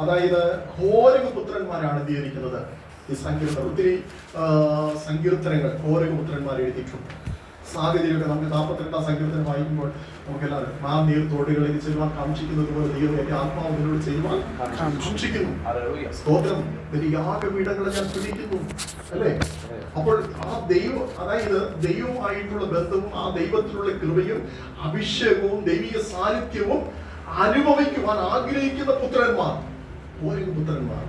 അതായത് ഘോരക പുത്രന്മാരാണ് എന്ത് ഈ സങ്കീർത്തനം. ഒത്തിരി സങ്കീർത്തനങ്ങൾ ഘോരക പുത്രന്മാർ എഴുതിയിട്ടുണ്ട്. സാഹചര്യമൊക്കെ നമുക്ക് നാൽപ്പത്തിരണ്ടാം സങ്കീർത്തനം വായിക്കുമ്പോൾ നമുക്കെല്ലാവരും മാ നീർ തോടുകളിൽ ചെല്ലുവാൻ കാക്ഷിക്കുന്നത് പോലെ ദൈവം എന്റെ ആത്മാവ് നിന്നോട് ചെയ്യുവാൻ കാക്ഷിക്കുന്നു. സ്തോത്രം. നിന്റെ യാഗപീഠങ്ങളെ ഞാൻ പിടിക്കുന്നു അല്ലേ? അപ്പോൾ ആ ദൈവം അതായത് ദൈവമായിട്ടുള്ള ബന്ധവും ആ ദൈവത്തിലുള്ള കൃപയും അഭിഷേകവും ദൈവിക സാന്നിധ്യവും അനുഭവിക്കുവാൻ ആഗ്രഹിക്കുന്ന പുത്രന്മാർ. ഓരോ പുത്രന്മാർ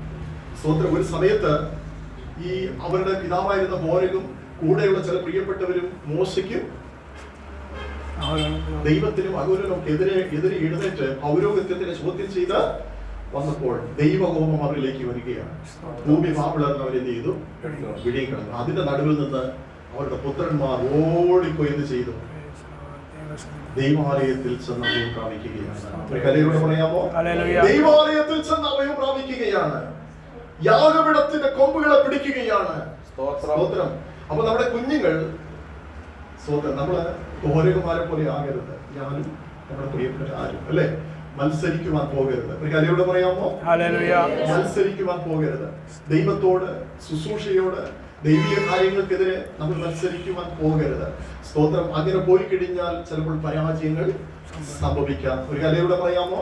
സ്വന്തം ഒരു സമയത്ത് ഈ അവരുടെ പിതാവായിരുന്ന ഹോരകും കൂടെയുള്ള ചില പ്രിയപ്പെട്ടവരും മോശയ്ക്കും ദൈവത്തിനും അഗൗരവനും എതിരെ എതിരെ എഴുന്നേറ്റ് പൗരോഗത്യത്തിനെ ചോദ്യം ചെയ്ത് വന്നപ്പോൾ ദൈവകോപം അവരിലേക്ക് വരികയാണ്. ഭൂമി മാപ്പിളർന്ന് അവരെന്ത് ചെയ്തു? വിഴിയിക്കണം അതിന്റെ നടുവിൽ നിന്ന് അവരുടെ പുത്രന്മാർ ഓടിപ്പോയി എന്ത് ചെയ്തു. ദൈവാലയത്തിൽ ചെന്ന് അഭയം പ്രാപിക്കുകയാണ്. കലയോട് പറയാമോ? ഹല്ലേലൂയ. ദൈവാലയത്തിൽ ചെന്ന് അഭയം പ്രാപിക്കുകയാണ്. യാഗപീഠത്തിന്റെ കൊമ്പുകളെ പിടിക്കുകയാണ്. സ്തോത്രം. സ്തോത്രം. അപ്പൊ നമ്മുടെ കുഞ്ഞുങ്ങൾ സ്തോത്രം. നമ്മൾ ഗോരകുമാരെ പോലെ ആകരുത്. ഞാനും നമ്മുടെ പ്രിയപ്പെട്ട ആരും അല്ലെ? മത്സരിക്കുവാൻ പോകരുത്. ഒരു കലയോട് പറയാമോ? ഹല്ലേലൂയ. മത്സരിക്കുവാൻ പോകരുത്. ദൈവത്തോട് ശുശ്രൂഷയോട് ദൈവിക കാര്യങ്ങൾക്കെതിരെ നമ്മൾ മത്സരിക്കുവാൻ പോകരുത്. സ്തോത്രം അങ്ങനെ പോയി കഴിഞ്ഞാൽ ചിലപ്പോൾ പരാജയങ്ങൾ സംഭവിക്കാം. ഒരു കലയോടെ പറയാമോ.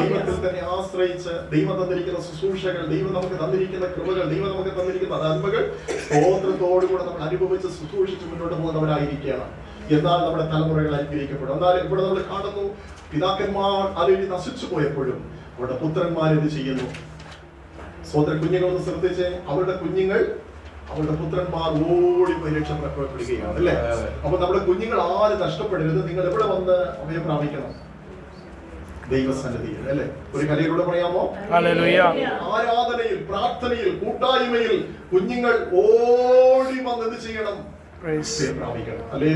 ദൈവത്തിൽ തന്നെ ആശ്രയിച്ച് ദൈവം തന്നിരിക്കുന്ന ശുശ്രൂഷകൾ ദൈവം നമുക്ക് തന്നിരിക്കുന്ന കൃപകൾ ദൈവം നമുക്ക് തന്നിരിക്കുന്ന നന്മകൾ സ്തോത്രത്തോടുകൂടെ നമ്മൾ അനുഭവിച്ച് ശുശ്രൂഷിച്ച് മുന്നോട്ട് പോകുന്നവരായിരിക്കണം എന്നാൽ നമ്മുടെ തലമുറകൾ അനുഗ്രഹിക്കപ്പെടും. എന്നാൽ ഇവിടെ നമ്മൾ കാണുന്നു പിതാക്കന്മാർ അതിൽ നശിച്ചു പോയപ്പോഴും അവരുടെ പുത്രന്മാർ ചെയ്യുന്നു? സ്വന്തം കുഞ്ഞുങ്ങളൊന്ന് ശ്രദ്ധിച്ച്. അവരുടെ കുഞ്ഞുങ്ങൾ അവരുടെ പുത്രന്മാർ ഓടി പരിരക്ഷപ്പെടുകയാണ് അല്ലേ? അപ്പൊ നമ്മുടെ കുഞ്ഞുങ്ങൾ ആര് നഷ്ടപ്പെടരുത് നിങ്ങൾ എവിടെ വന്ന് അഭയം പ്രാപിക്കണം? ദൈവസന്നിധിയിൽ അല്ലേ? ഒരു കലയിലൂടെ പറയാമോ. ആരാധനയിൽ പ്രാർത്ഥനയിൽ കൂട്ടായ്മയിൽ കുഞ്ഞുങ്ങൾ ഓടി വന്ന് എന്ത് ചെയ്യണം? പ്രാപിക്കണം. അല്ലേ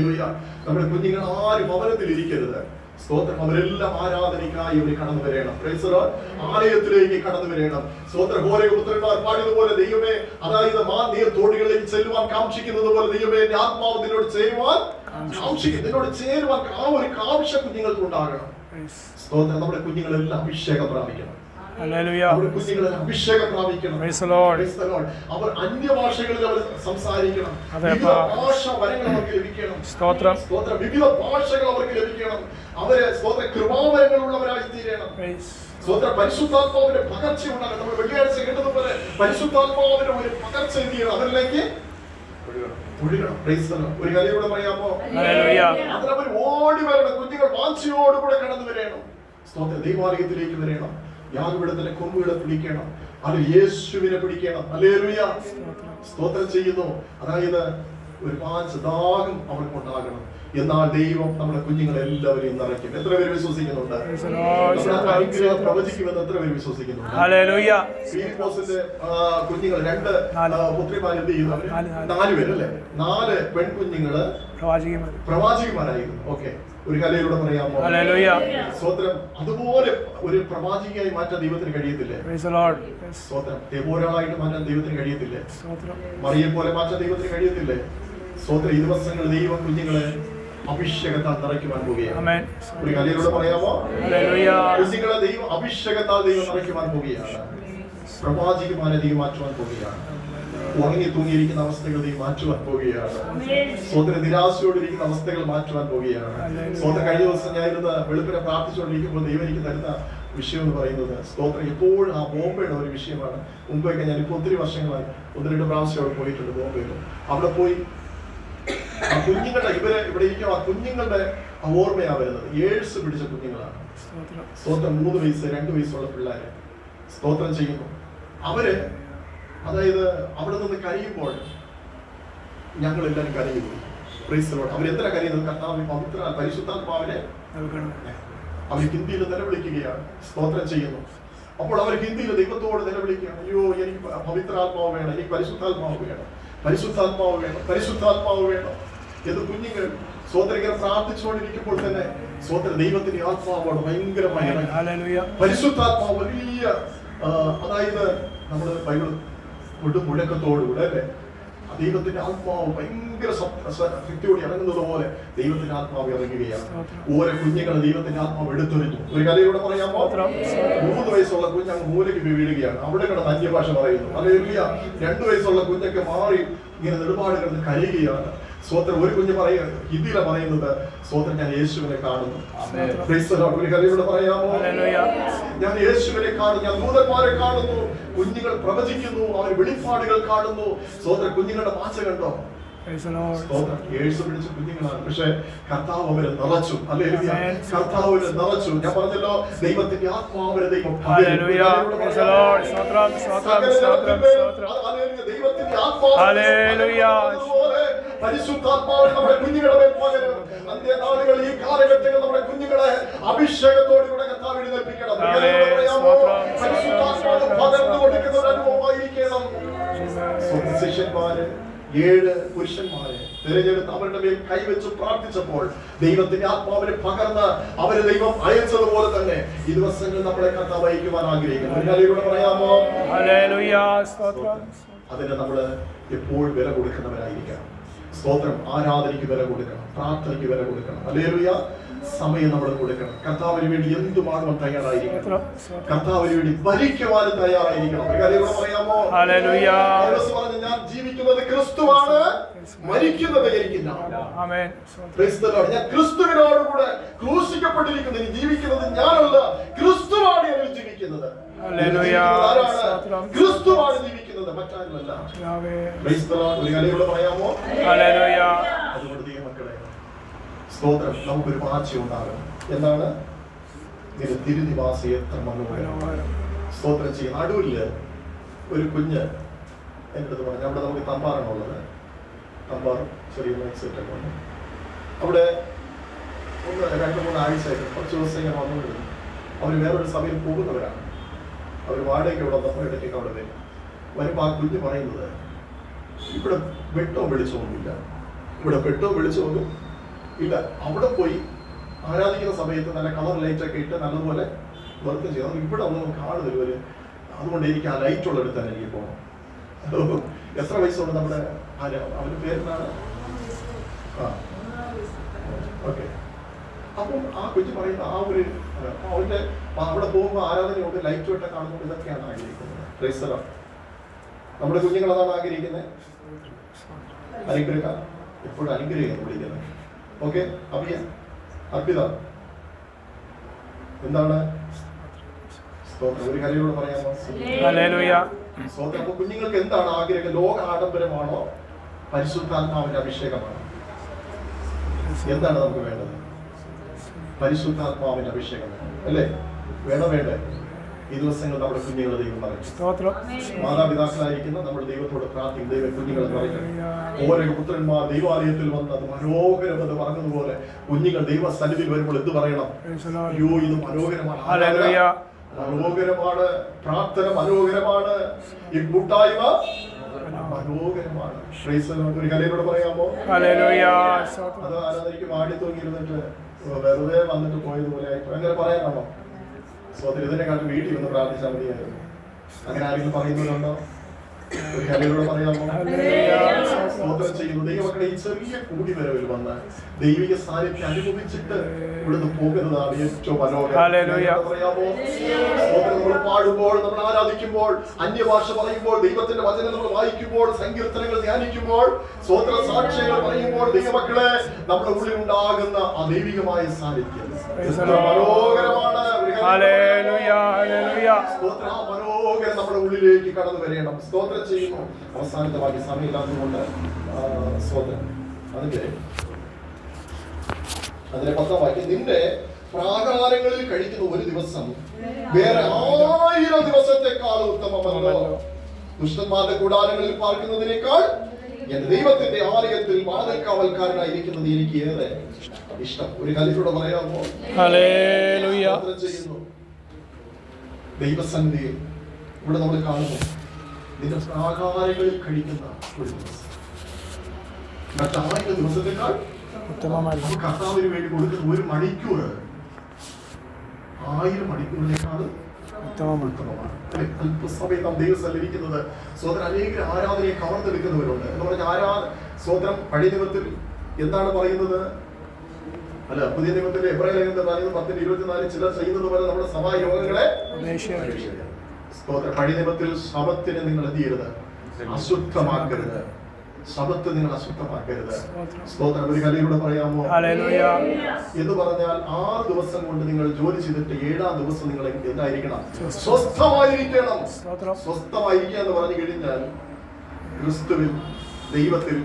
നമ്മുടെ കുഞ്ഞുങ്ങൾ ആരും ഭവനത്തിൽ ഇരിക്കരുത് സ്തോത്രം. അവരെല്ലാം ആരാധനയ്ക്കായി ഇവർ കടന്നു വരേണം. ആലയത്തിലേക്ക് കടന്നു വരേണം. സ്തോത്ര. ഘോരക പുത്രന്മാർ പാടിയതുപോലെ ദൈവമേ അതായത് മാന്യ തോടുകളിലേക്ക് ചെല്ലുവാൻ കാക്ഷിക്കുന്നത് പോലെ ദൈവമേ എന്റെ ആത്മാവ് നിന്നോട് ചേരുവാൻ കാക്ഷിക്കും. നിന്നോട് ചേരുവാൻ ആ ഒരു കാവശ്യ കുഞ്ഞുങ്ങൾക്ക് ഉണ്ടാകണം. സ്തോത്രം. നമ്മുടെ കുഞ്ഞുങ്ങളെല്ലാം അഭിഷേകം പ്രാപിക്കണം. നമ്മുടെ അഭിഷേകം പ്രാപിക്കണം. അവർ അന്യഭാഷകളിൽ അവർ സംസാരിക്കണം. അതെ, വിവിധ അപ്പാ. ഭാഷ വരങ്ങൾ അവർക്ക് ലഭിക്കണം. സ്തോത്രം. സ്തോത്രം. വിവിധ ഭാഷകൾ അവർക്ക് ലഭിക്കണം. അവർ സ്തോത്ര കൃപാവരങ്ങളുള്ളവരായി തീരണം. Praise. സ്തോത്ര പരിശുദ്ധാത്മാവിന്റെ പകർച്ച ഉണ്ടാകണം. നമ്മൾ വെള്ളിയാഴ്ച കേട്ടതുപോലെ പരിശുദ്ധാത്മാവിന്റെ ഒരു പകർച്ച എന്ത് ചെയ്യണം അവരിലേക്ക്. ഒരു പറയാമോ? ഹല്ലേലൂയ. അതിനവർ ഓടി വരണം. കുഞ്ഞുങ്ങൾ വാഞ്ചയോടുകൂടെ കടന്നു വരണം. സ്തോത്ര. ദൈവാലയത്തിലേക്ക് വരണം. യാഗപീഠത്തിലെ കൊമ്പുകളെ പിടിക്കണം. അത് യേശുവിനെ പിടിക്കണം. അല്ലേലുയ സ്തോത്രം ചെയ്യുന്നു. അതായത് ഒരു പാഞ്ച് ദാഹം അവർക്ക് ഉണ്ടാകണം. എന്നാൽ ദൈവം നമ്മുടെ കുഞ്ഞുങ്ങളെ എല്ലാവരെയും നിറയ്ക്കും. എത്ര പേര് വിശ്വസിക്കുന്നുണ്ട്. അനുഗ്രഹം പ്രവചിക്കുമെന്ന് എത്ര പേര് വിശ്വസിക്കുന്നുണ്ട്? കുഞ്ഞുങ്ങൾ രണ്ട്. പുത്രിമാർ എന്ത് ചെയ്യുന്നു നാല്, പേര് അല്ലെ നാല് പെൺകുഞ്ഞുങ്ങൾ പ്രവാചകന്മാർ. പ്രവാചകന്മാരായിരുന്നു. ഓക്കെ. ഒരു കലയിലൂടെ പറയാമോ. സ്വത്രം അതുപോലെ ഒരു പ്രവാചികയായി മാറ്റാൻ ദൈവത്തിന് കഴിയത്തില്ലേ. സ്വത്രം ഒരാളായിട്ട് മാറ്റാൻ ദൈവത്തിന് കഴിയത്തില്ലേ. മറിയെ പോലെ മാറ്റാൻ ദൈവത്തിന് കഴിയത്തില്ലേ? സ്വത്ര ഈ ദിവസങ്ങൾ ദൈവം കുഞ്ഞുങ്ങളെ അഭിഷേകത്താൽ നിറയ്ക്കുവാൻ പോവുകയാണ്. ഒരു കലയിലൂടെ പറയാമോ? കുഞ്ഞുങ്ങളെ ദൈവം അഭിഷേകത്താൽ ദൈവം നിറയ്ക്കുവാൻ പോവുകയാണ്. പ്രവാചികമാരെ ദൈവം മാറ്റുവാൻ പോവുകയാണ്. ഉറങ്ങി തൂങ്ങിയിരിക്കുന്ന അവസ്ഥകൾ നീ മാറ്റുവാൻ പോവുകയാണ് സ്വതന്ത്ര നിരാശയോടിരിക്കുന്ന അവസ്ഥകൾ മാറ്റുവാൻ പോവുകയാണ് സ്വതന്ത്ര കഴിഞ്ഞ ദിവസം ഞാനിരുന്ന് വെളുപ്പിനെ പ്രാർത്ഥിച്ചുകൊണ്ടിരിക്കുമ്പോൾ ദൈവം എനിക്ക് തരുന്ന വിഷയം എന്ന് പറയുന്നത് സ്തോത്രം എപ്പോഴും ആ ബോംബെയുടെ ഒരു വിഷയമാണ്. മുമ്പൊക്കെ ഞാൻ ഇപ്പോൾ ഒത്തിരി വർഷങ്ങളായി ഒന്ന് രണ്ട് പ്രാവശ്യം അവിടെ പോയിട്ടുണ്ട് ബോംബെയിൽ. അവിടെ പോയി ആ കുഞ്ഞുങ്ങളുടെ ഇവരെ ഇവിടെ ഇരിക്കുന്ന ആ കുഞ്ഞുങ്ങളുടെ ഓർമ്മയാണ് വരുന്നത്. ഏഴ്സ് പിടിച്ച കുഞ്ഞുങ്ങളാണ്. സ്തോത്രം മൂന്ന് വയസ്സ് രണ്ട് വയസ്സുള്ള പിള്ളേരെ സ്തോത്രം ചെയ്യുന്നു. അവർ അതായത് അവിടെ നിന്ന് കരയുമ്പോൾ ഞങ്ങൾ എല്ലാവരും കരയുന്നു Lord. അവരെത്ര കരയുന്നത് കർത്താവ് പവിത്ര പരിശുദ്ധാത്മാവിനെ. അവർ ഹിന്ദിയിൽ നിലവിളിക്കുകയാണ്. സ്തോത്രം ചെയ്യുന്നു. അപ്പോൾ അവർ ഹിന്ദിയിൽ ദൈവത്തോട് നിലവിളിക്കുകയാണ്. അയ്യോ എനിക്ക് പവിത്രാത്മാവ് വേണം. എനിക്ക് പരിശുദ്ധാത്മാവ് വേണം. പരിശുദ്ധാത്മാവ് വേണം. പരിശുദ്ധാത്മാവ് വേണം എന്ന് കുഞ്ഞുങ്ങൾ സ്വോത്രം പ്രാർത്ഥിച്ചുകൊണ്ടിരിക്കുമ്പോൾ തന്നെ സ്വോത്ര ദൈവത്തിന്റെ ആത്മാവോട് ഭയങ്കരമായി. പരിശുദ്ധാത്മാവ് വലിയ അതായത് നമ്മൾ ബൈബിൾ മുഴക്കത്തോടുകൂടെ അല്ലേ? ദൈവത്തിന്റെ ആത്മാവ് ഭയങ്കര ശക്തിയോടെ ഇറങ്ങുന്നത് പോലെ ദൈവത്തിന്റെ ആത്മാവ് ഇറങ്ങുകയാണ്. ഓരോ കുഞ്ഞുങ്ങൾ ദൈവത്തിന്റെ ആത്മാവ് എടുത്തെറിഞ്ഞു. ഒരു കലയിലൂടെ പറയാമോ മൂന്ന് വയസ്സുള്ള കുഞ്ഞ് അങ്ങ് മൂലയ്ക്ക് വീഴുകയാണ്. അവിടെ കിടന്ന് അന്യഭാഷ പറയുന്നു. അല്ലെങ്കിൽ രണ്ടു വയസ്സുള്ള കുഞ്ഞൊക്കെ മാറി ഇങ്ങനെ നെടുപാട് കിടന്ന് കരയുകയാണ്. സ്വോത്രം ഒരു കുഞ്ഞ് പറയുക ഹിന്ദിയില പറയുന്നത് സ്വോത്രം ഞാൻ യേശുവിനെ കാണുന്നു. കലയിലൂടെ പറയാമോ? ഞാൻ യേശുവിനെ കാണുന്നു ഞാൻ ദൂതന്മാരെ കാണുന്നു കുഞ്ഞുങ്ങൾ പ്രവചിക്കുന്നു അവർ വെളിപ്പാടുകൾ കാണുന്നു. സ്വോത്ര കുഞ്ഞുങ്ങളുടെ വാച കണ്ടോ? കുഞ്ഞുങ്ങളാണ്. പക്ഷെ കർത്താവ് അവരെ നിറച്ചു. അല്ലേ. കർത്താവ് അവരെ നിറച്ചു. ഞാൻ പറഞ്ഞല്ലോ ദൈവത്തിന്റെ ആത്മാവരെ ദൈവം ദൈവത്തിന്റെ ആത്മാവ് പരിശുദ്ധാത്മാവ് നമ്മുടെ കുഞ്ഞുങ്ങളെ മേൽ പകരും അന്ത്യനാളുകൾ ഈ കാലഘട്ടങ്ങൾ നമ്മുടെ കുഞ്ഞുങ്ങളെ അഭിഷേകത്തോടുകൂടെ കർത്താവ് എഴുന്നേൽപ്പിക്കണം. പരിശുദ്ധാത്മാവ് പകർന്നു കൊടുക്കുന്ന ഒരു അനുഭവമായിരിക്കണം. സ്വന്തം ശിഷ്യന്മാര് ഏഴ് പുരുഷന്മാരെ തിരഞ്ഞെടുത്ത് അവരുടെ മേൽ കൈവച്ച് പ്രാർത്ഥിച്ചപ്പോൾ ദൈവത്തിന്റെ ആത്മാവിനെ പകർന്ന് അവരെ ദൈവം അയച്ചതുപോലെ തന്നെ ഈ ദിവസങ്ങൾ നമ്മളെ കർത്താവ് അയക്കുവാൻ ആഗ്രഹിക്കുന്നു. പറയാമോ? അതിന് നമ്മൾ എപ്പോഴും വില കൊടുക്കുന്നവരായിരിക്കണം. സ്തോത്രം ആരാധനയ്ക്ക് വില കൊടുക്കണം പ്രാർത്ഥനയ്ക്ക് വില കൊടുക്കണം. അലേറിയ സമയം നമ്മൾ കൊടുക്കണം. കർത്താവിന് വേണ്ടി എന്തുമാകണം തയ്യാറായിരിക്കണം? കർത്താവിന് വേണ്ടി ഭരിക്കുവാനും തയ്യാറായിരിക്കണം. പറയാമോ? പറഞ്ഞു, ഞാൻ ജീവിക്കുന്നത് ക്രിസ്തുവാണ് മരിക്കുന്നത് എനിക്കില്ല ഞാൻ ക്രിസ്തുവിനോടുകൂടെ ക്രൂശിക്കപ്പെട്ടിരിക്കുന്നു. ജീവിക്കുന്നത് ഞാനല്ല. ക്രിസ്തുവാണ് ജീവിക്കുന്നത്. ക്രിസ്തുവാണ് ജീവിക്കുന്നത് മറ്റാരുമല്ല പറയാമോ? അതുകൊണ്ട് മക്കളെ സ്തോത്രം. നമുക്കൊരു വാഴ്ച ഉണ്ടാകണം. എന്താണ്? ഇതിന് തിരുനിവാസി എത്ര മനോഹരം. സ്തോത്രം ചെയ്യും അടൂരിൽ ഒരു കുഞ്ഞ് എന്റെ അടുത്ത് പറഞ്ഞു അവിടെ നമുക്ക് തമ്പാറാണ് ഉള്ളത്. തമ്പാർ ചെറിയ മൈക്സെറ്റൊക്കെ ഉണ്ട്. അവിടെ ഒന്ന് രണ്ട് മൂന്ന് ആഴ്ചയായിട്ട് കുറച്ച് ദിവസം ഇങ്ങനെ വന്നുകൊണ്ടിരുന്നു. അവർ വേറൊരു സഭയിൽ പോകുന്നവരാണ്. അവർ വാടകയ്ക്ക് ഇവിടെ വന്നപ്പോൾ ഇടയ്ക്ക് അവിടെ വരും. വരുമ്പോൾ കുഞ്ഞ് പറയുന്നത്. ഇവിടെ വെട്ടവും വെളിച്ചമൊന്നുമില്ല ഇവിടെ വെട്ടവും വെളിച്ചമൊന്നും ഇല്ല അവിടെ പോയി ആരാധിക്കുന്ന സമയത്ത് നല്ല കളർ ലൈറ്റ് ഒക്കെ ഇട്ട് നല്ലതുപോലെ വർക്ക് ചെയ്യണം. ഇവിടെ ഒന്നും കാണുന്നില്ല ഒരു അതുകൊണ്ട് എനിക്ക് ആ ലൈറ്റ് ഉള്ള എടുത്താൽ എനിക്ക് പോകണം എത്ര വയസ്സുണ്ട് നമ്മുടെ ആരാ അവന്റെ പേരെന്താണ്? ആ. ഓക്കെ അപ്പം ആ കുഞ്ഞ് പറയുന്ന ആ ഒരു അവന്റെ അവിടെ പോകുമ്പോൾ ആരാധനയുണ്ട്? ലൈറ്റ് ഇട്ട് കാണുമ്പോൾ ഇതൊക്കെയാണ് ആഗ്രഹിക്കുന്നത്. നമ്മുടെ കുഞ്ഞുങ്ങൾ അതാണ് ആഗ്രഹിക്കുന്നത്? അനുഗ്രഹ. എപ്പോഴും അനുഗ്രഹിക്കാൻ വിളിക്കുന്നത് ഓക്കെ അഭിയ അർപ്പിത. എന്താണ്? ഒരു കലയോട് പറയാമോ? സ്തോത്രം. അപ്പൊ കുഞ്ഞുങ്ങൾക്ക് എന്താണ് ആഗ്രഹം? ലോക ആഡംബരമാണോ? പരിശുദ്ധാത്മാവിന്റെ അഭിഷേകമാണോ? എന്താണ് നമുക്ക് വേണ്ടത്? പരിശുദ്ധാത്മാവിന്റെ അഭിഷേകം അല്ലേ? വേണോ വേണ്ടേ? ഈ ദിവസങ്ങൾ നമ്മുടെ കുഞ്ഞുങ്ങളെ ദൈവം പറയും മാതാപിതാക്കളായിരിക്കുന്ന നമ്മുടെ ദൈവത്തോട് പ്രാർത്ഥിക്കും ദൈവം കുഞ്ഞുങ്ങളെ പറയും ഓരോ പുത്രന്മാർ ദൈവാലയത്തിൽ വന്ന് അത് മനോഹരം എന്ന് പറഞ്ഞതുപോലെ കുഞ്ഞുങ്ങൾ ദൈവ സന്നിധിയിൽ വരുമ്പോൾ എന്ത് പറയണം? അയ്യോ ഇത് മനോഹരമാണ്. മനോഹരമാണ്. പ്രാർത്ഥന മനോഹരമാണ്. ഈ കൂട്ടായ്മ മനോഹരമാണ്. ഒരു കലയിലൂടെ പറയാമോ? അത് ആരാധനയ്ക്ക് വാടി തൂങ്ങിയിരുന്നിട്ട് വെറുതെ വന്നിട്ട് പോയതുപോലെ ആയിട്ട്. അങ്ങനെ പറയാനാണോ? സ്വതന്ത്രം ഇതിനെക്കാട്ടും വീട്ടിൽ വന്ന് പ്രാർത്ഥിച്ചാൽ മതിയായിരുന്നു. അങ്ങനെ ആരെങ്കിലും പറയുന്നവരുണ്ടോ? ഒരു കലയിലൂടെ പറയാമോ? സ്തോത്രം ചെയ്യുന്നു. ദൈവമക്കളെ ഈ ചെറിയ കൂടിവരവിൽ വന്ന് ദൈവിക സാന്നിധ്യം അനുഭവിച്ചിട്ട് ഇവിടുന്ന് പോകുന്നതാണ് ഏറ്റവും മനോഹരം. പറയാമോ? സ്തോത്രം നമ്മൾ പാടുമ്പോൾ നമ്മൾ ആരാധിക്കുമ്പോൾ അന്യഭാഷ പറയുമ്പോൾ ദൈവത്തിന്റെ വചനം നമ്മൾ വായിക്കുമ്പോൾ സങ്കീർത്തനങ്ങൾ ധ്യാനിക്കുമ്പോൾ സ്തോത്ര സാക്ഷ്യങ്ങൾ പറയുമ്പോൾ ദൈവമക്കളെ നമ്മുടെ ഉള്ളിൽ ഉണ്ടാകുന്ന ആ ദൈവികമായ സാന്നിധ്യം. Praise മനോഹരം നമ്മുടെ ഉള്ളിലേക്ക് കടന്നു വരേണം. സ്തോത്രം ചെയ്യുന്നു. അവസാനത്തെ ബാക്കി സമയമില്ലാത്തതുകൊണ്ട് സ്തോത്രം. അതിന്റെ അതിന്റെ പത്താം വാക്യം. നിന്റെ പ്രാകാരങ്ങളിൽ കഴിക്കുന്ന ഒരു ദിവസം വേറെ ആയിരം ദിവസത്തെക്കാൾ ഉത്തമമല്ലോ. ദുഷ്ടന്മാരുടെ കൂടാരങ്ങളിൽ പാർക്കുന്നതിനേക്കാൾ എന്റെ ദൈവത്തിന്റെ ആലയത്തിൽ വാതിൽക്കാവൽക്കാരനായിരിക്കുന്നത് എനിക്ക് ഏറെ ഇഷ്ടം. ഒരു കാര്യത്തിലൂടെ പറയാമോ? ചെയ്യുന്നു. ദൈവസന്നിധിയിൽ ഇവിടെ നമ്മൾ കാണുന്നു. നിന്റെ പ്രാകാരങ്ങളിൽ കഴിക്കുന്ന ഒരു ദിവസം. മറ്റായിരം ദിവസത്തേക്കാൾ കർത്താവിന് വേണ്ടി കൊടുക്കുന്ന ഒരു മണിക്കൂർ. ആയിരം മണിക്കൂറിനേക്കാൾ? അല്പസമയം നാം ദൈവസ്ഥലിരിക്കുന്നത് സ്വതന്ത്രം അനേക ആരാധനയെ കവർന്നെടുക്കുന്നവരുണ്ട്. എന്ന് പറഞ്ഞാൽ ആരാ സ്വതന്ത്രം പഴയ നിയമത്തിൽ എന്താണ് പറയുന്നത്? അല്ല പുതിയ നിയമത്തിലെ എബ്രാഹിം ലേഖനത്തിൽ പറയുന്നത് പത്തിന് ഇരുപത്തിനാല് ചിലർ ചെയ്യുന്നത് പോലെ നമ്മുടെ സഭാ യോഗങ്ങളെ ഉപേക്ഷിക്കരുത്. സ്തോത്രം പഴയ നിയമത്തിൽ ശബത്തിനെ നിങ്ങൾ എന്ത് ചെയ്യരുത്? അശുദ്ധമാക്കരുത്. ശബത്ത് നിങ്ങൾ അശുദ്ധമാക്കരുത് സ്തോത്രം. ഒരു കലയിലൂടെ പറയാമോ? എന്ന് പറഞ്ഞാൽ ആറ് ദിവസം കൊണ്ട് നിങ്ങൾ ജോലി ചെയ്തിട്ട് ഏഴാം ദിവസം നിങ്ങൾ എന്തായിരിക്കണം? സ്വസ്ഥമായിരിക്കണം. സ്വസ്ഥമായിരിക്കുക എന്ന് പറഞ്ഞു കഴിഞ്ഞാൽ ക്രിസ്തുവിൽ ദൈവത്തിൽ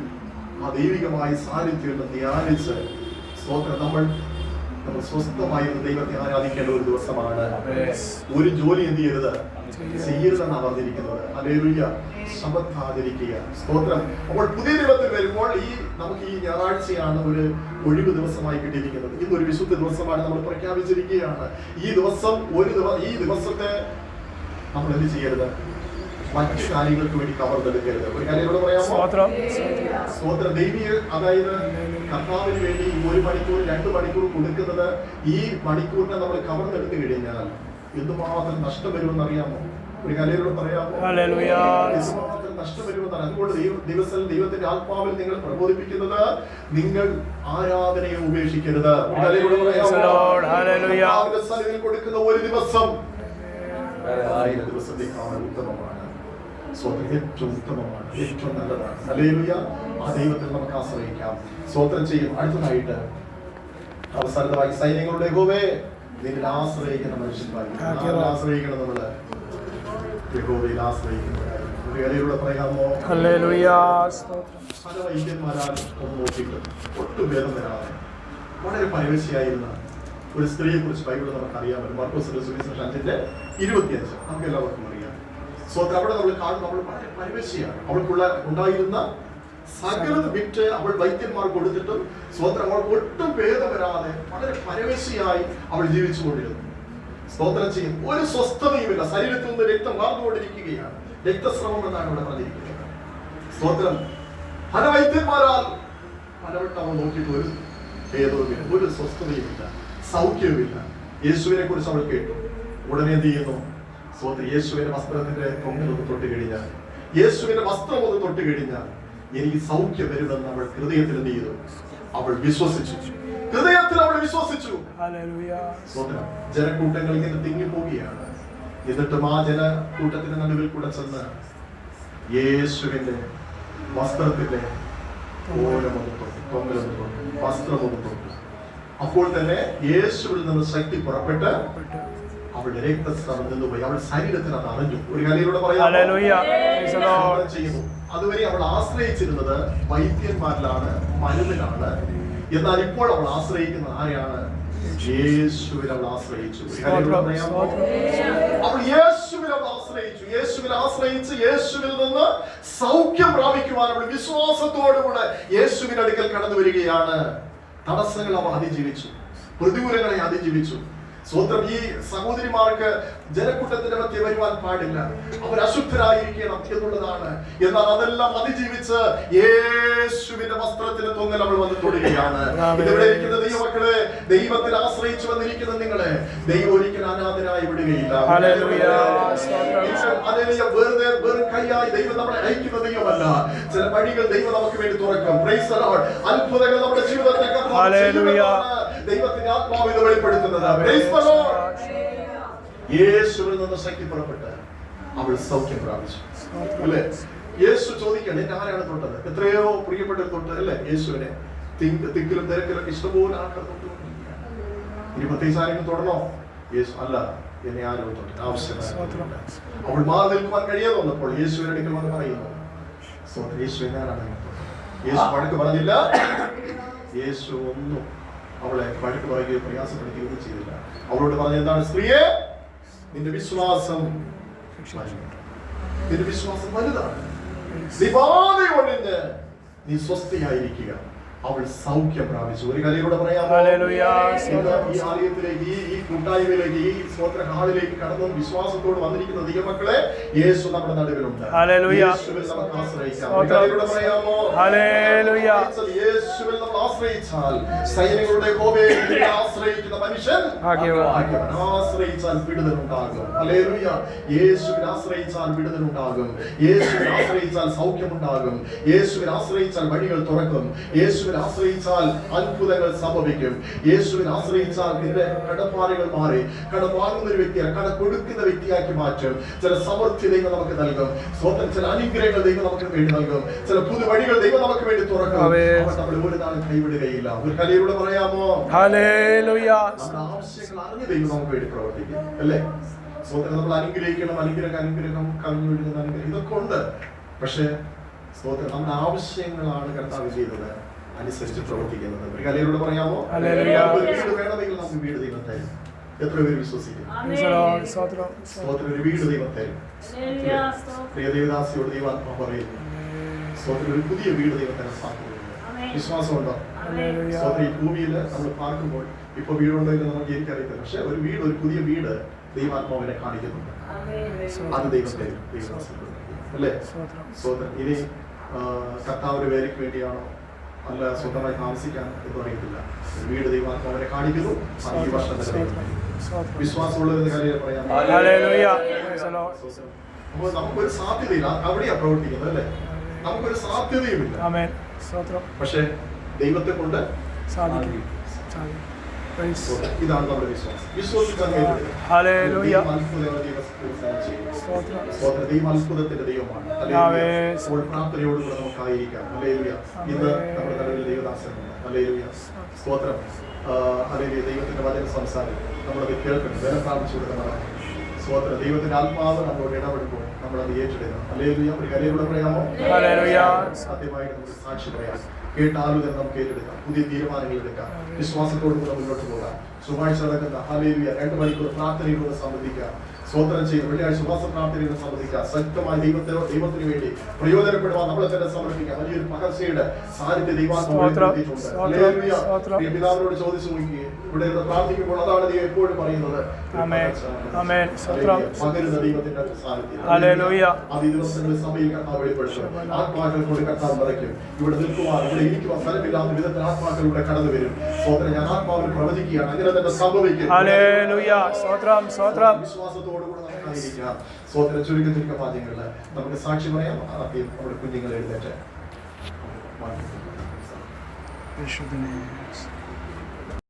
ആ ദൈവികമായ സാന്നിധ്യം ധ്യാനിച്ച് സ്തോത്രം. നമ്മൾ സ്വസ്ഥമായിരുന്ന് ദൈവത്തെ ആരാധിക്കേണ്ട ഒരു ദിവസമാണ്. ഒരു ജോലി എന്ത് ചെയ്യരുത്? ചെയ്യരുതെന്നാണ് പറഞ്ഞിരിക്കുന്നത് അലേലുയ്യ ശബദ്ധാചരിക്കുക സ്തോത്രം. അപ്പോൾ പുതിയ ദൈവത്തിൽ വരുമ്പോൾ ഈ നമുക്ക് ഈ ഞായറാഴ്ചയാണ് ഒരു ഒഴിവ് ദിവസമായി കിട്ടിയിരിക്കുന്നത്. ഇന്ന് ഒരു വിശുദ്ധ ദിവസമാണ് നമ്മൾ പ്രഖ്യാപിച്ചിരിക്കുകയാണ്. ഈ ദിവസം ഒരു ദിവസം ഈ ദിവസത്തെ നമ്മൾ എന്ത് ചെയ്യരുത്? മറ്റു കാര്യങ്ങൾക്ക് വേണ്ടി കവർന്നെടുക്കരുത് ഒരു കാര്യം ഇവിടെ പറയാമോ? സ്തോത്ര. ദൈവീയ അതായത് കർത്താവിന് വേണ്ടി ഒരു മണിക്കൂർ രണ്ട് മണിക്കൂർ കൊടുക്കുന്നത് ഈ മണിക്കൂറിനെ നമ്മൾ കവർന്നെടുത്തു കഴിഞ്ഞാൽ എന്തുമാത്രം നഷ്ടം വരുമെന്ന് അറിയാമോ? ഒരു കലയിലൂടെ പറയാമോ? എന്തുമാത്രം നഷ്ടം വരുമെന്നാണ് അതുകൊണ്ട് ദൈവ ദിവസം ദൈവത്തിന്റെ ആത്മാവിൽ നിങ്ങൾ പ്രബോധിപ്പിക്കുന്നത് നിങ്ങൾ ആരാധനയെ ഉപേക്ഷിക്കരുത്. Hallelujah. സന്നിധിയിൽ കൊടുക്കുന്ന ഒരു ദിവസം. ആയിരം ദിവസത്തേക്കാണ് ഉത്തമമാണ് സ്വതന്ത്രം ഏറ്റവും ഉത്തമമാണ് ഏറ്റവും നല്ലതാണ് ആ ദൈവത്തിൽ നമുക്ക് ആശ്രയിക്കാം. സ്വതന്ത്രം ചെയ്യും. അടുത്തതായിട്ട് അവസാനമായി സൈന്യങ്ങളുടെ യഹോവേ നിന്നിൽ ആശ്രയിക്കുന്ന മനുഷ്യന്മാർ ആശ്രയിക്കണം നമ്മൾ? യഹോവയിൽ ആശ്രയിക്കുന്നവരായി ഒരു കലയിലൂടെ പറയാമോ? ഹല്ലേലൂയ. സ്തോത്രം. പല വൈദ്യന്മാരാൽ ഒന്ന് നോക്കിയിട്ട് ഒട്ടും ഭേദം വരാതെ. വളരെ പരവശിയായിരുന്ന ഒരു സ്ത്രീയെ കുറിച്ച് ബൈബിൾ നമുക്ക് അറിയാമല്ലോ മാർക്കോസിന്റെ സുവിശേഷം അഞ്ചിന്റെ ഇരുപത്തിയഞ്ച്. നമുക്ക് എല്ലാവർക്കും സോ അവിടെ നമ്മൾ കാണും നമ്മൾ വളരെ പരിവശിയാണ്. അവൾക്കുള്ള ഉണ്ടായിരുന്ന സകലത് വിറ്റ് അവൾ വൈദ്യന്മാർ കൊടുത്തിട്ടും സ്വതന്ത്രം അവൾക്ക് ഒട്ടും ഭേദം വരാതെ വളരെ പരവശിയായി അവൾ ജീവിച്ചു കൊണ്ടിരുന്നു. സ്തോത്രം ചെയ്യും. ഒരു സ്വസ്ഥതയുമില്ല. ശരീരത്തിൽ നിന്ന് രക്തം വാർന്നുകൊണ്ടിരിക്കുകയാണ്. രക്തസ്രവം എന്നാണ് ഇവിടെ പറഞ്ഞിരിക്കുന്നത്. സ്തോത്രം. പല വൈദ്യന്മാരാൽ പലവട്ടം അവൾ നോക്കിയിട്ട് ഒരു ഭേദവുമില്ല. ഒരു സ്വസ്ഥതയുമില്ല. സൗഖ്യവുമില്ല. യേശുവിനെ കുറിച്ച് അവൾ കേട്ടു. ഉടനെ എന്ത് ചെയ്യുന്നു? സ്തോത്രം യേശുവിന്റെ വസ്ത്രത്തിന്റെ തൊങ്ങിൽ ഒന്ന് തൊട്ട് കഴിഞ്ഞാൽ യേശുവിന്റെ വസ്ത്രം ഒന്ന് തൊട്ട് കഴിഞ്ഞാൽ എനിക്ക് സൗഖ്യം വരുമെന്ന് അവൾ ഹൃദയത്തിൽ എന്ത് ചെയ്തു? അവൾ വിശ്വസിച്ചു. ഹൃദയത്തിൽ അവൾ വിശ്വസിച്ചു. ജനക്കൂട്ടങ്ങൾ ഇങ്ങനെ തിങ്ങിപ്പോവുകയാണ്. എന്നിട്ടും ആ ജനക്കൂട്ടത്തിന്റെ നടുവിൽ കൂടെ ചെന്ന് യേശുവിന്റെ വസ്ത്രത്തിന്റെ ഓരമൊന്ന് തൊട്ടു തൊങ്ങലൊന്ന് തൊട്ടു വസ്ത്രമൊന്ന് തൊട്ടു. അപ്പോൾ തന്നെ യേശുവിൽ നിന്ന് ശക്തി പുറപ്പെട്ട്. അവളുടെ രക്തസ്രാവം നിന്നുപോയി അവൾ ശരീരത്തിന് അത് അറിഞ്ഞു. ഒരു കലയിലൂടെ പറയാം ചെയ്യുന്നു. അതുവരെ അവൾ ആശ്രയിച്ചിരുന്നത് വൈദ്യന്മാരിലാണ് മരുന്നിലാണ്. എന്നാൽ ഇപ്പോൾ അവൾ ആശ്രയിക്കുന്ന ആരെയാണ്? യേശുവിൽ അവൾ ആശ്രയിച്ചു? അവൾ യേശുവിൽ അവൾ ആശ്രയിച്ചു. യേശുവിൽ ആശ്രയിച്ച് യേശുവിൽ നിന്ന് സൗഖ്യം പ്രാപിക്കുവാൻ അവൾ വിശ്വാസത്തോടുകൂടെ യേശുവിന്റെ അടുക്കൽ കടന്നു വരികയാണ്. തടസ്സങ്ങൾ അവൾ അതിജീവിച്ചു. പ്രതികൂലങ്ങളെ അതിജീവിച്ചു. സ്വന്തം ഈ സഹോദരിമാർക്ക് ജനക്കൂട്ടത്തിന്റെ മധ്യ വരുവാൻ പാടില്ല. അവർ അശുദ്ധരായിരിക്കണം എന്നുള്ളതാണ്. എന്നാൽ അതെല്ലാം അതിജീവിച്ച് യേശുവിന്റെ വസ്ത്രത്തിന് തൊങ്ങൽ അവൾ വന്ന് തൊടുകയാണ്. ഇവിടെ ഇരിക്കുന്ന ദൈവമക്കളെ ദൈവത്തിൽ ആശ്രയിച്ചു വന്നിരിക്കുന്ന നിങ്ങളെ ദൈവം ഒരിക്കലും അനാഥരായി വിടുകയില്ല. വെറുതെ വെറും കൈയായി ദൈവം നമ്മളെ അയക്കുന്ന ദൈവമല്ല. ചില വഴികൾ ദൈവം നമുക്ക് വേണ്ടി തുറക്കും. അത്ഭുതങ്ങൾ നമ്മുടെ. ചെയ്യുമെന്നാണ് ദൈവത്തിന്റെ ആത്മാവ് ഇത് വെളിപ്പെടുത്തുന്നത് യേശുവിൽ നിന്ന് ശക്തി പുറപ്പെട്ട് അവൾ സൗഖ്യം പ്രാപിച്ചു. അല്ലേ? യേശു ചോദിക്കണം എന്നെ ആരാണ് തൊട്ടത്? എത്രയോ പ്രിയപ്പെട്ടത് തൊട്ട് അല്ലേ? യേശുവിനെ തിക്കിലും തിരക്കിലും ഇഷ്ടംപോലെ ആൾക്കാർ തൊട്ടുകൊണ്ടിരിക്കുകയാണ് ഇനി പ്രത്യേകിച്ച് ആരെങ്കിലും തൊടണോ? യേശു അല്ല എന്നെ ആരോ തൊട്ടു. ആവശ്യം അവൾ മാറി നിൽക്കുവാൻ കഴിയാതെ വന്നപ്പോൾ യേശുവിനെ അടുക്കൽ വന്ന് പറയുന്നു യേശു എന്നാണ് യേശു വഴക്ക് പറഞ്ഞില്ല. യേശു ഒന്നും അവളെ വഴക്ക് പറയുകയോ പ്രയാസപ്പെടുത്തുകയോ ചെയ്തില്ല അവളോട് പറഞ്ഞ എന്താണ് സ്ത്രീയെ നിന്റെ വിശ്വാസം. നിന്റെ വിശ്വാസം വലുതാണ് നീ ഒഴിഞ്ഞ് നീ സ്വസ്ഥയായിരിക്കുക അവൾ സൗഖ്യം പ്രാപിച്ചു ഒരു കലയിലൂടെ കൂടെ. ഇന്ന് ഈ ആലയത്തിലേക്ക് ഈ ഈ കൂട്ടായ്മയിലേക്ക് ഈ സ്വോത്ര ഹാളിലേക്ക് കടന്നു വിശ്വാസത്തോട് വന്നിരിക്കുന്ന ദൈവമക്കളെ യേശു നമ്മുടെ നടുവിലുണ്ട്. യേശുവിൽ നമുക്ക് ആശ്രയിക്കാം പറയാമോ. യേശുവിൽ നമ്മൾ ആശ്രയിച്ചാൽ സൈന്യങ്ങളുടെ ഹോവേ ആശ്രയിക്കുന്ന മനുഷ്യൻ. ആശ്രയിച്ചാൽ വിടുതലുണ്ടാകും. ഹല്ലേലൂയ. യേശുവിനെ ആശ്രയിച്ചാൽ വിടുതലുണ്ടാകും. യേശുവിനെ ആശ്രയിച്ചാൽ സൗഖ്യമുണ്ടാകും. യേശുവിനെ ആശ്രയിച്ചാൽ വഴികൾ തുറക്കും. യേശുവിനെ ആശ്രയിച്ചാൽ അത്ഭുതങ്ങൾ സംഭവിക്കും. യേശുവിനെ ആശ്രയിച്ചാൽ നിന്റെ കടപ്പാടുകൾ മാറി. കട വാങ്ങുന്ന ഒരു വ്യക്തിയെ കട കൊടുക്കുന്ന വ്യക്തിയാക്കി മാറ്റും. ചില സമൃദ്ധി ദൈവം നമുക്ക് നൽകും. സ്വന്തം ചില അനുഗ്രഹങ്ങൾ ദൈവം നമുക്ക് വേണ്ടി നൽകും. ചില പുതുവഴികൾ ദൈവം നമുക്ക് വേണ്ടി തുറക്കും. നമ്മളെ ഒരു നാളും കൈവിടുകയില്ല ഒരു കലയിലൂടെ പറയാമോ? ആവശ്യങ്ങൾ അറിഞ്ഞ ദൈവം നമുക്ക് വേണ്ടി പ്രവർത്തിക്കും. അല്ലേ? സ്തോത്രം നമ്മൾ അനുഗ്രഹിക്കണം അനുഗ്രഹം അനുഗ്രഹം കവിഞ്ഞു വിടുന്ന അനുഗ്രഹം. ഇതൊക്കെ ഉണ്ട്. പക്ഷേ സ്തോത്രം നമ്മുടെ ആവശ്യങ്ങളാണ് കർത്താവ് ചെയ്തത്. അനുസരിച്ച് പ്രവർത്തിക്കുന്നത്. ഒരു കലയിലൂടെ പറയാമോ? വീട് വേണമെങ്കിൽ നമുക്ക് വീട് ദൈവം തരും. എത്ര പേര്. സ്തോത്രം. ഒരു വീട് ദൈവം തരും. പ്രിയ ദേവദാസിയോട് ദൈവാത്മ പറയുന്നു. സ്തോത്രം ഒരു പുതിയ വീട് ദൈവം തരാൻ സാധ്യതയുണ്ട്. വിശ്വാസമുണ്ടോ? ഈ ഭൂമിയിൽ നമ്മൾ പാർക്കുമ്പോൾ ഇപ്പൊ വീടുണ്ടോ നമുക്ക് നമുക്ക് എനിക്കറിയത്തില്ല. പക്ഷെ ഒരു വീട് ഒരു പുതിയ വീട് ദൈവാത്മാവിനെ കാണിക്കുന്നുണ്ട്. അത് ദൈവം തരും ദൈവം അല്ലേ? സ്തോത്രം. സ്വന്തം ഇനി കർത്താവിന്റെ വേലയ്ക്ക് വേണ്ടിയാണോ അല്ല സ്വന്തമായി താമസിക്കാൻ എന്ന് അറിയത്തില്ല. വീട് ദൈവാത്മാവിനെ കാണിക്കുന്നു. ഈ വർഷം. വിശ്വാസമുള്ളവരുടെ കാര്യം പറയാം. അപ്പോൾ നമുക്കൊരു സാധ്യതയില്ല. അവിടെയാ പ്രവർത്തിക്കുന്നത് അല്ലേ? നമുക്കൊരു സാധ്യതയുമില്ല. ആമേൻ. സ്തോത്രം. പക്ഷെ ദൈവത്തെ കൊണ്ട് സാധിക്കും. ഇതാണ് നമ്മുടെ വിശ്വാസം. ദൈവമാണ്. പ്രാർത്ഥനയോടുകൂടെ നമുക്കായിരിക്കാം. ഇന്ന് നമ്മുടെ ദൈവദാസനുണ്ട്. സ്തോത്രം. ദൈവത്തിന്റെ വചന സംസാരം നമ്മളത് കേൾക്കണം വില പ്രാപിച്ചു കൊടുക്കണം സ്തോത്രം. ദൈവത്തിന്റെ ആത്മാവ് നമ്മളോട് ഇടപെടുമ്പോൾ നമ്മളത് ഏറ്റെടുക്കണം. ഹല്ലേലൂയ. ഒരു കലയിലൂടെ പറയാമോ ഹല്ലേലൂയ. സത്യമായിട്ട് നമുക്ക് സാക്ഷി പറയാം. കേട്ടാലും നമുക്ക് ഏറ്റെടുക്കാം. പുതിയ തീരുമാനങ്ങൾ എടുക്കാം. വിശ്വാസത്തോടുകൂടെ മുന്നോട്ട് പോകാം. ചൊവ്വാഴ്ച നടക്കുന്ന ഹാലേലിയ രണ്ട് മണിക്കൂർ പ്രാർത്ഥനയിലൂടെ സംബന്ധിക്കാം. സ്വോത്രം ചെയ്ത് വെള്ളിയാഴ്ച പ്രാർത്ഥനയിലൂടെ സമർപ്പിക്കുക ശക്തമായ ദൈവത്തിനോ ദൈവത്തിന് വേണ്ടി പ്രയോജനപ്പെടുവാൻ നമ്മളെ തന്നെ സമർപ്പിക്കാം വലിയൊരു പകർച്ചയുടെ സാന്നിധ്യ ദൈവാത്മ സ്തോത്രം. വെളിപ്പെടുത്തിയിട്ടുണ്ട്. സ്തോത്രം. ഹല്ലേലൂയ. സ്തോത്രം. പ്രിയ പിതാവിനോട് ചോദിച്ചു നോക്കി ഇവിടെ ഇരുന്ന് പ്രാർത്ഥിക്കുമ്പോൾ അതാണ് ദൈവം എപ്പോഴും പറയുന്നത് ആമേൻ. ആമേൻ. സ്തോത്രം. പകരുന്ന ദൈവത്തിന്റെ സാന്നിധ്യം ഹല്ലേലൂയ. അത് ഈ ദിവസങ്ങളിൽ സഭയിൽ കർത്താവ് വെളിപ്പെടുത്തും ആത്മാക്കൾ കൊണ്ട് കർത്താവ് നിറയ്ക്കും ഇവിടെ നിൽക്കുവാൻ ഇവിടെ ഇരിക്കുവാൻ സ്ഥലമില്ലാത്ത വിധത്തിൽ ആത്മാക്കളിലൂടെ കടന്നു വരും സോദരൻ ഞാൻ ആത്മാവിന് പ്രവചിക്കുകയാണ് അങ്ങനെ തന്നെ സംഭവിക്കും ഹല്ലേലൂയ. സ്തോത്രം. സ്വാതന്ത്ര്യ ചുരുക്കം ചുരുക്കം വാദ്യങ്ങളിൽ നമുക്ക് സാക്ഷി പറയാം നമ്മുടെ കുഞ്ഞുങ്ങൾ എഴുന്നേറ്റ് യേശുവിനെ